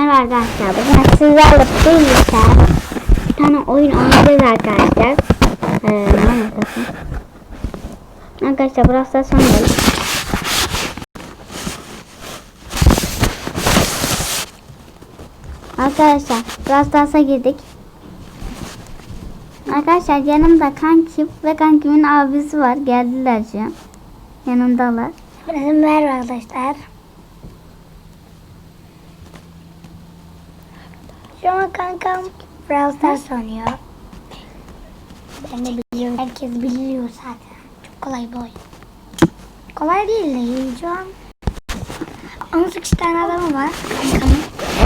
Merhaba arkadaşlar. Bugün sizlerle birlikte bir tane oyun oynayacağız arkadaşlar. Ee, ne anlatasın? Arkadaşlar burası da son bölüm. Arkadaşlar Brawl Stars'a girdik. Arkadaşlar yanımda kankim ve kankimin abisi var. Geldiler şu an. Yanımdalar. Merhaba arkadaşlar. Şu an kankam Brawl Stars oynuyor. Ben de biliyorum. Herkes biliyor zaten. Çok kolay bir oyun. Kolay değil de şu an 18 tane adamı var kankamın.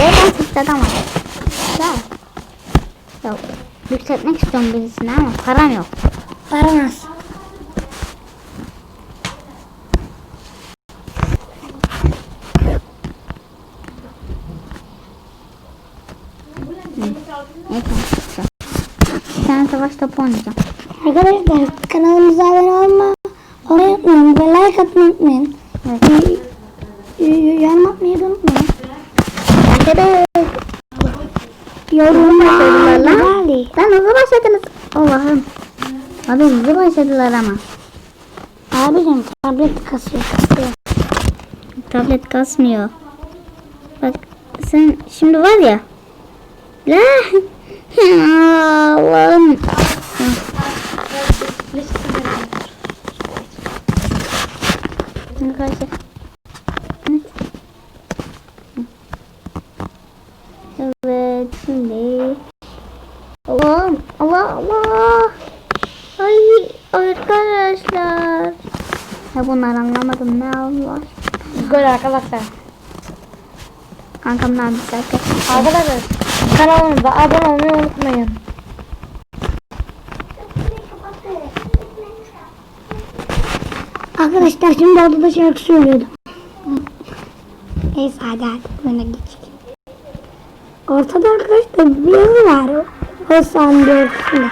Evet ben sıçradım ama. Güzel. Ya yükseltmek istiyorum birisini ama param yok. Paramaz. Neyse. güzel. Bir tane savaş topu oynayacağım. Arkadaşlar kanalımıza abone olma. Olmayı unutmayın ve like atmayı unutmayın. Evet. Yorum atmayı da unutmayın. Arkadaşlar. Yorum başladılar. Lan hızlı başladınız. Allah'ım. Abi hızlı başladılar ama. Abicim tablet kasıyor kasıyor. Tablet kasmıyor. Bak sen şimdi var ya. La. Allah'ım. Arkadaşlar. Evet. Şimdi. Allah'ım. Allah Allah. Ay arkadaşlar. Ya bunlar anlamadım ne Allah. Gol arkadaşlar. Kankam ne yapmış arkadaşlar? Kanalımıza abone olmayı unutmayın. Arkadaşlar şimdi odada şarkı söylüyordum. Neyse hadi hadi buna geç. Ortada arkadaşlar bir yazı var. O sahne ortasında.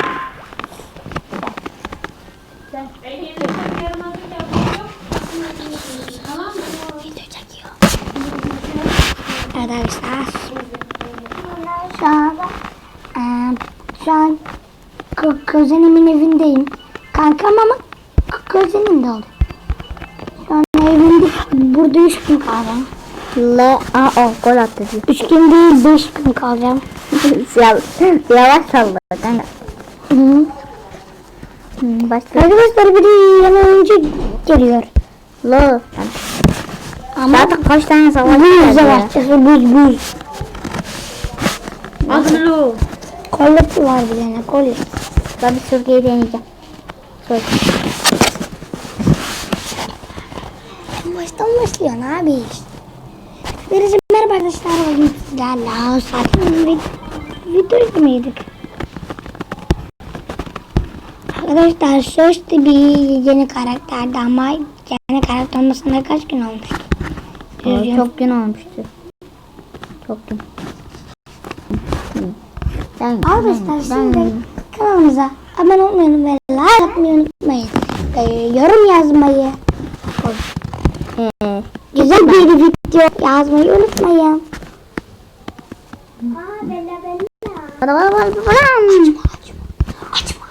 Arkadaşlar şu an eee, şu an kuzenimin evindeyim. Kankam ama kuzenim de oldu. Şu an evinde burada üç gün kalacağım. L A O gol attı diyor. Üç gün değil beş gün kalacağım. Yavaş, yavaş salla kanka. Hı. Hı, Başla. Arkadaşlar biri yana önce geliyor. Lo. Ama Zaten kaç tane savaş buz geldi ya. yavaşçası buz buz. Adı Kolleti var bir tane kollet. Ben bir sürgeyi deneyeceğim. Sor. Baştan başlıyorsun abi. Birisi merhaba arkadaşlar. Bugün sizlerle bir video izlemeydik. Arkadaşlar sözlü bir yeni karakterdi ama yeni karakter olmasına kaç gün olmuştu? Aa, çok gün olmuştu. Çok gün. Arkadaşlar şimdi kanalımıza abone olmayı ve like atmayı unutmayın. Ee, yorum yazmayı, Ee, güzel bir video yazmayı unutmayın. bana bana bana bana. Açma.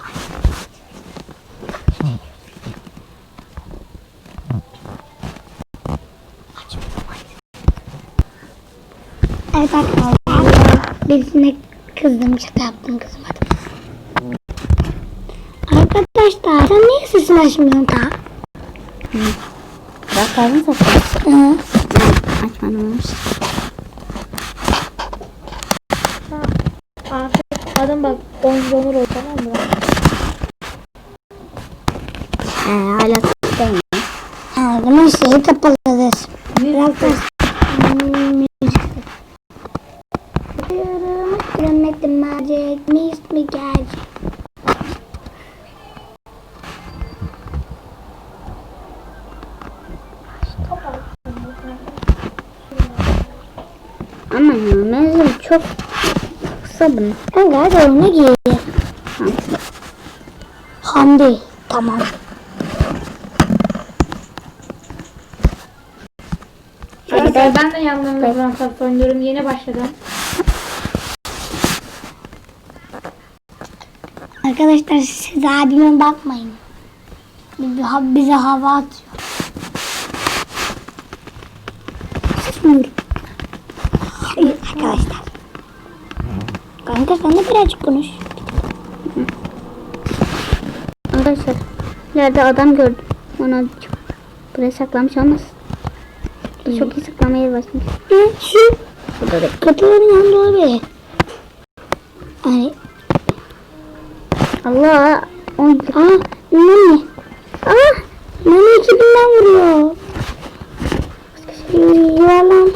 Evet arkadaşlar. Birisine kızdım şaka yaptım kızmadım. Arkadaşlar sen niye sesini açmıyorsun ta? Bak kalbim satıyor. Hı. Açmamış. Artık adam bak donur donur ol tamam mı? Ee, hala sıkıntıyım. Ha, bunun şeyi kapalıdır. Biraz da Hmm, müzik. Bakıyorum, göremedim mercek, mis mi gelecek? Ama ya çok kısa bunun. Kanka hadi onu giy. Hamdi. Tamam. Şöyle Arkadaşlar ben de Stars oynuyorum. Yeni başladım. Arkadaşlar siz abime bakmayın. Bize, bize hava atıyor. Hayır arkadaşlar. Kanka sen de birazcık konuş. Arkadaşlar ileride adam gördüm. Ona buraya saklamış. Burada çok iyi saklama yeri başlamış. Şu Burada da kapıların yanında olabilir. Hani Allah. Oy. aa Nani. Aa Nani ekibinden vuruyor. Yalan.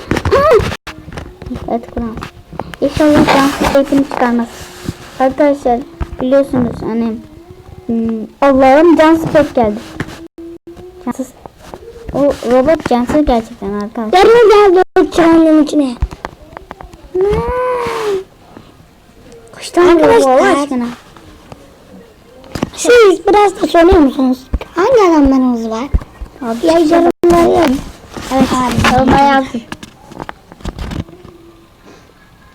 Evet Kur'an. İnşallah cansız eğitimi çıkarmaz. Arkadaşlar biliyorsunuz hani hmm, Allah'ım pek geldi. Cansız. O robot cansız gerçekten arkadaşlar. Yarın geldi o çıranın içine. Kuştan Arkadaşlar. Allah aşkına. Siz biraz da soruyor musunuz? Hangi adamlarınız var? Abi, Ya yorumları yazın. Evet. Yorumlara yazın.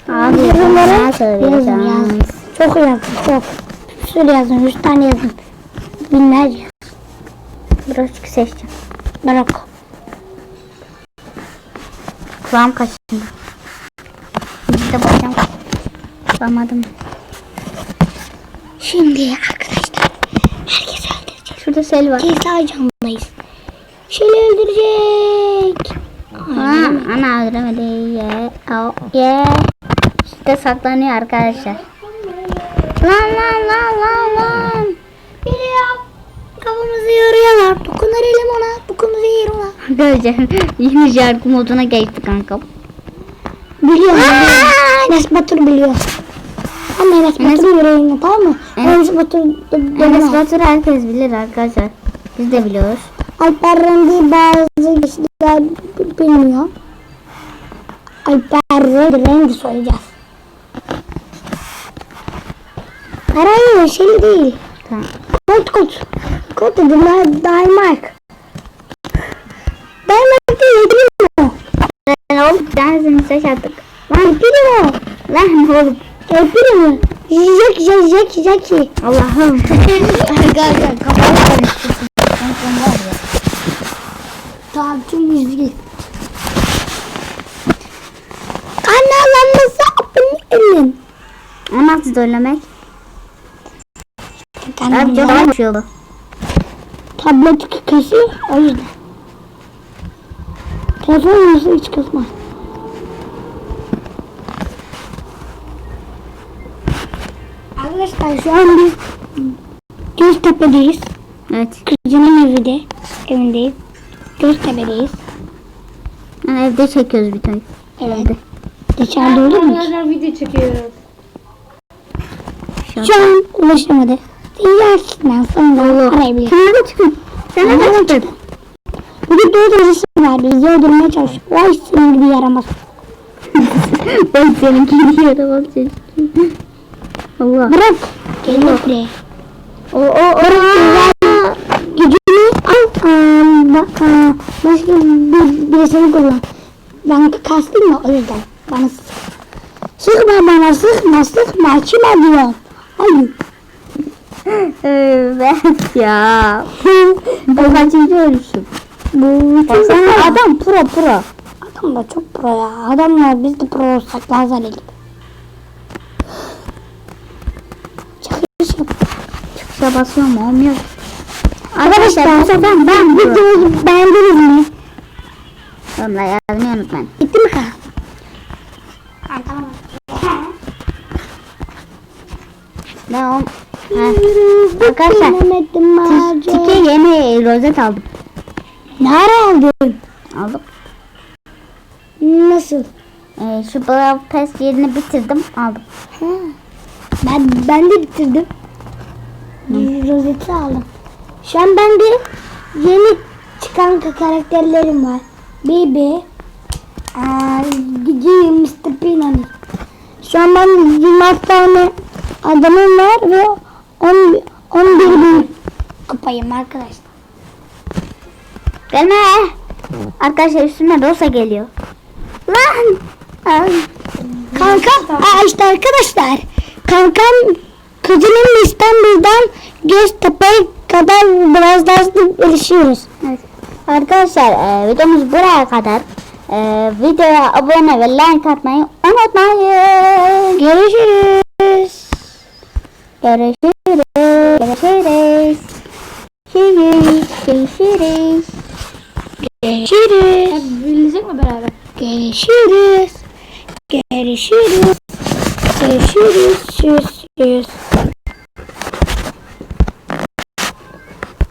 Abi Yorumlara yazın yazın. Çok yazın çok. Bir sürü yazın. Yüz tane yazın. Binlerce yazın. Birazcık seçeceğim. Bırak. Kulağım kaşındı. Bir de bakacağım. Bulamadım. Şimdi arkadaşlar. Herkes öldürecek. Şurada sel var. Ceza camdayız. Şeli öldürecek. Ha, ana öldüremedi. Ye. Au, ye. İşte saklanıyor arkadaşlar. Lan lan lan lan lan. Biliyorum. Kafamızı yoruyorlar. Dokunabilirim ona. Dokunabilirim ona. Arkadaşlar yeni şarkı moduna geçti kanka. Biliyorum. Enes Batur biliyor. Ama Enes Batur yüreğinde tamam mı? Enes Batur Enes Batur herkes bilir arkadaşlar. Biz de biliyoruz. Alper Rendi bazı kişiler bilmiyor. Alper Rendi, Rendi söyleyeceğiz. Hayır şey değil. Tamam. Kod. Kod dedim ben Daymark. Daymark değil Primo. Lan oğlum dersini seç artık. Lan Primo. Lan oğlum. E Primo. Jack Jack Jack Jack. Allah'ım. arkadaşlar kafayı karıştırsın. Ben var ya. Tamam tüm yüzgü. Kanalımıza abone olun. O nasıl söylemek? Abi çok konuşuyor bu. tablet kesiyor o yüzden. Telefon nasıl hiç kısmaz. Arkadaşlar şu an biz Göztepe'deyiz. Evet. Kızının evinde, evindeyiz. Göztepe'deyiz. Yani evde çekiyoruz bir tane. Evet. Dışarıda olur mu? Arkadaşlar video çekiyoruz. Şu an ulaşamadı. Sinyalsinden sonra arayabilir. Sen nerede çıktın? Sen nerede çıktın? Bugün dört arası var. Bizi öldürmeye çalışıyor. Vay senin gibi yaramaz. ben seninkini yaramaz çocuk. Allah. Bırak. Gel buraya. O o o. Gücünü al. Aa, bak, aa, başka bir, birisini kullan. Ben kastım ya o yüzden. Bana sık. Sıkma bana sıkma sıkma. Kime diyorsun? Hayır. Evet ya. Bu kaçıncı ölüşüm? Bu Baksana adam pro pro. Adam da çok pro ya. Adamlar biz de pro olsak lazım edelim. Çıkışa basıyorum olmuyor. Arkadaşlar bu sefer ben videoyu beğendiniz mi? Yorumlar yazmayı unutmayın. Bitti mi kan? Tamam. Ne o? Arkadaşlar, Arkadaşlar. Tike yeni rozet aldım. Nerede aldın? Aldım. Nasıl? Ee, şu Brawl Pass yerini bitirdim aldım. Ha. Ben ben de bitirdim. Rozeti aldım. Şu an bende yeni çıkan karakterlerim var. Bibi, aa, Gigi, Mr. Pinani. Şu an ben 26 tane adamım var ve 10, 11 bin kupayım arkadaşlar. Gelme. Arkadaşlar üstüne Rosa geliyor. Lan. Kankam. Aa işte arkadaşlar. Kankam kuzenim İstanbul'dan Göztepe'ye kadar biraz daha gelişiyoruz. Evet. Arkadaşlar e, videomuz buraya kadar. E, videoya abone ve like atmayı unutmayın. Görüşürüz. Görüşürüz. Görüşürüz. Görüşürüz. Görüşürüz. Görüşürüz. Hep birleşecek mi beraber? Görüşürüz. Görüşürüz. Cheers.